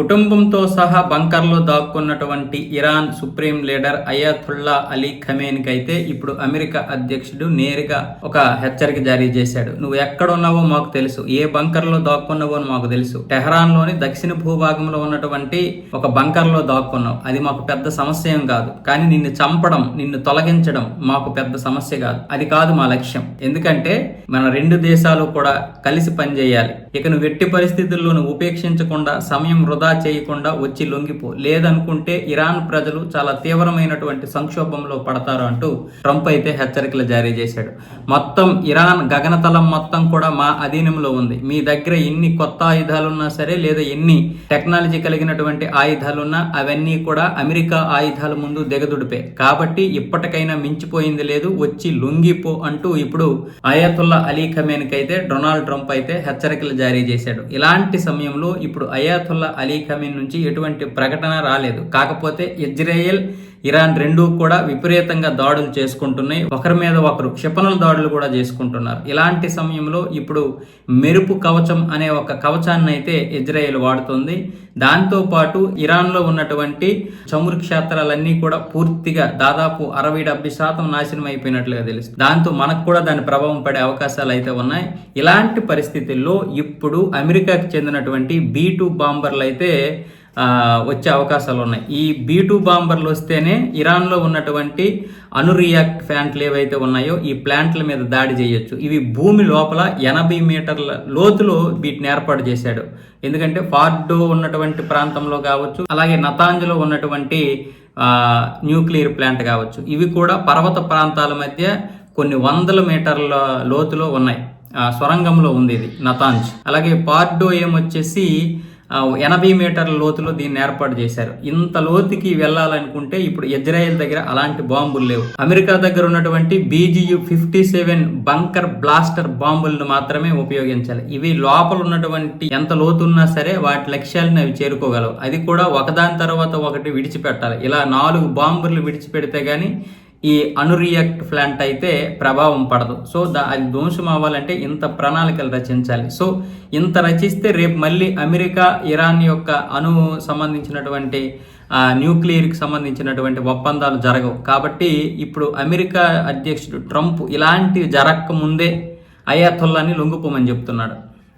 కుటుంబంతో సహా బంకర్లో దాక్కున్నటువంటి Iran supreme leader Ayatollah Ali ఖమేన్కి అయితే ఇప్పుడు అమెరికా అధ్యక్షుడు నేరుగా ఒక హెచ్చరిక జారీ చేశాడు. నువ్వు ఎక్కడ ఉన్నావో మాకు తెలుసు. ఏ బంకర్లో దాక్కున్నావో అని మాకు తెలుసు. టెహరాన్లోని దక్షిణ భూభాగంలో ఉన్నటువంటి ఒక బంకర్లో దాక్కున్నావు. అది మాకు పెద్ద సమస్య ఏం కాదు. కానీ నిన్ను చంపడం నిన్ను తొలగించడం మాకు పెద్ద సమస్య కాదు. అది కాదు మా లక్ష్యం. ఎందుకంటే మన రెండు దేశాలు కూడా కలిసి పనిచేయాలి. ఇక నువ్వు ఎట్టి పరిస్థితుల్లోనూ ఉపేక్షించకుండా సమయం వృధా చేయకుండా వచ్చి లొంగిపో. లేదనుకుంటే ఇరాన్ ప్రజలు చాలా తీవ్రమైనటువంటి సంక్షోభంలో పడతారు అంటూ ట్రంప్ అయితే హెచ్చరికలు జారీ చేశాడు. మొత్తం ఇరాన్ గగనతలం మొత్తం కూడా మా అధీనంలో ఉంది. మీ దగ్గర ఎన్ని కొత్త ఆయుధాలున్నా సరే లేదా ఎన్ని టెక్నాలజీ కలిగినటువంటి ఆయుధాలున్నా అవన్నీ కూడా అమెరికా ఆయుధాల ముందు దిగదుడిపే. కాబట్టి ఇప్పటికైనా మించిపోయింది లేదు వచ్చి లొంగిపో అంటూ ఇప్పుడు అయాతుల్లా అలీ ఖమేన్కి అయితే డొనాల్డ్ ట్రంప్ అయితే హెచ్చరికలు జారీ చేశాడు. ఇలాంటి సమయంలో ఇప్పుడు అయాతుల్లా అలీ ఖమీన్ నుంచి ఎటువంటి ప్రకటన రాలేదు. కాకపోతే ఇజ్రాయెల్ ఇరాన్ రెండూ కూడా విపరీతంగా దాడులు చేసుకుంటున్నాయి. ఒకరి మీద ఒకరు క్షిపణుల దాడులు కూడా చేసుకుంటున్నారు. ఇలాంటి సమయంలో ఇప్పుడు మెరుపు కవచం అనే ఒక కవచాన్ని అయితే ఇజ్రాయెల్ వాడుతుంది. దాంతో పాటు ఇరాన్లో ఉన్నటువంటి చమురు క్షేత్రాలన్నీ కూడా పూర్తిగా దాదాపు అరవై డెబ్బై శాతం నాశనం అయిపోయినట్లుగా తెలుసు దాంతో మనకు కూడా దాని ప్రభావం పడే అవకాశాలు అయితే ఉన్నాయి. ఇలాంటి పరిస్థితుల్లో ఇప్పుడు అమెరికాకి చెందినటువంటి బీ టూ బాంబర్లు అయితే వచ్చే అవకాశాలు ఉన్నాయి. ఈ బీ టూ బాంబర్లు వస్తేనే ఇరాన్లో ఉన్నటువంటి అనురియాక్ట్ ప్లాంట్లు ఏవైతే ఉన్నాయో ఈ ప్లాంట్ల మీద దాడి చేయొచ్చు. ఇవి భూమి లోపల ఎనభై మీటర్ల లోతులో వీటిని ఏర్పాటు చేశాడు. ఎందుకంటే ఫార్డో ఉన్నటువంటి ప్రాంతంలో కావచ్చు అలాగే నతాంజలో ఉన్నటువంటి న్యూక్లియర్ ప్లాంట్ కావచ్చు. ఇవి కూడా పర్వత ప్రాంతాల మధ్య కొన్ని వందల మీటర్ల లోతులో ఉన్నాయి. సొరంగంలో ఉంది ఇది నతాంజ్. అలాగే పార్డో ఏమొచ్చేసి ఎనభై మీటర్ల లోతులో దీన్ని ఏర్పాటు చేశారు. ఇంత లోతుకి వెళ్ళాలనుకుంటే ఇప్పుడు ఇజ్రాయెల్ దగ్గర అలాంటి బాంబులు లేవు. అమెరికా దగ్గర ఉన్నటువంటి బీజియు ఫిఫ్టీ సెవెన్ బంకర్ బ్లాస్టర్ బాంబులను మాత్రమే ఉపయోగించాలి. ఇవి లోపల ఉన్నటువంటి ఎంత లోతున్నా సరే వాటి లక్ష్యాలను అవి చేరుకోగలవు. అది కూడా ఒకదాని తర్వాత ఒకటి విడిచిపెట్టాలి. ఇలా నాలుగు బాంబులు విడిచిపెడితే కానీ ఈ అనురియాక్ట్ ప్లాంట్ అయితే ప్రభావం పడదు. సో దా అది ధ్వంసం అవ్వాలంటే ఇంత ప్రణాళికలు రచించాలి. సో ఇంత రచిస్తే రేపు మళ్ళీ అమెరికా ఇరాన్ యొక్క అణు సంబంధించినటువంటి న్యూక్లియర్కి సంబంధించినటువంటి ఒప్పందాలు జరగవు. కాబట్టి ఇప్పుడు అమెరికా అధ్యక్షుడు ట్రంప్ ఇలాంటివి జరగకముందే అయాతుల్లాని లొంగిపోమని చెప్తున్నాడు.